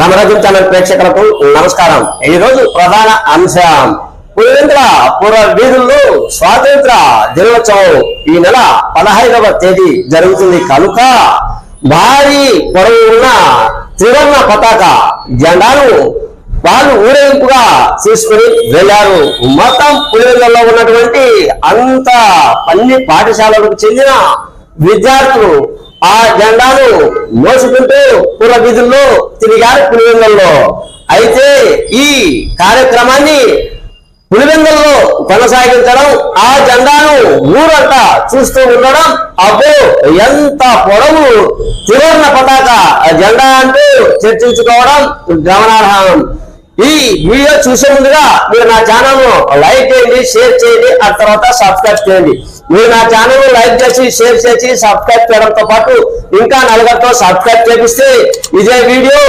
Ramarajam channel ప్రేక్షకులకు నమస్కారం. ఈ రోజు ప్రధాన అంశం పులివెందుల పూర్వ వీధుల్లో స్వాతంత్ర దినోత్సవం ఈ నెల పదహైదవ తేదీ జరుగుతుంది. కనుక భారీ పొడవు ఉన్న త్రివర్ణ పతాక జెండాను వాళ్ళు ఊరేగింపుగా తీసుకుని వెళ్ళారు. మొత్తం పులివెందులలో ఉన్నటువంటి అంత పల్లి పాఠశాలలకు చెందిన విద్యార్థులు ఆ జెండాను మోసుకుంటూ పూర్వ వీధుల్లో తిరిగారు పులివెందుల్లో. అయితే ఈ కార్యక్రమాన్ని పులివెందుల్లో కొనసాగించడం ఆ జెండాను ఊరంట చూస్తూ ఉండడం అబ్బో ఎంత పొడవు! త్రివర్ణ పతాక ఆ జెండా అంటూ చర్చించుకోవడం గమనార్హం. ఈ వీడియో చూసే ముందుగా మీరు నా ఛానల్ లైక్ చేయండి షేర్ చేయండి ఆ తర్వాత సబ్స్క్రైబ్ చేయండి. మీరు నా ఛానల్ లైక్ చేసి షేర్ చేసి సబ్స్క్రైబ్ చేయడంతో పాటు ఇంకా నలుగురితో సబ్స్క్రైబ్ చేపిస్తే ఇదే వీడియో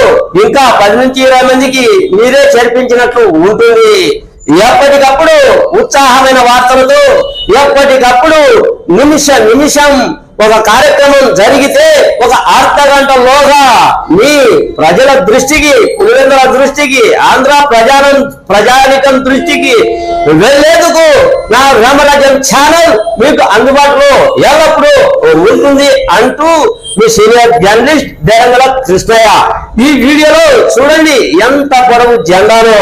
ఇంకా పది నుంచి ఇరవై మందికి మీరే చేర్పించినట్లు ఉంటుంది. ఎప్పటికప్పుడు ఉత్సాహమైన వార్తలతో ఎప్పటికప్పుడు నిమిష నిమిషం ఒక కార్యక్రమం జరిగితే ఒక అర్ధ గంటలోగా మీ ప్రజల దృష్టికి పులివెందుల దృష్టికి ఆంధ్ర ప్రజానం ప్రజానికం దృష్టికి వెళ్ళేందుకు నా రామరాజన్ ఛానల్ మీకు అందుబాటులో ఎల్లప్పుడూ ఉంటుంది అంటూ మీ సీనియర్ జర్నలిస్ట్ దేరంగల కృష్ణయ్య. ఈ వీడియోలో చూడండి ఎంత పొడవు జెండాలో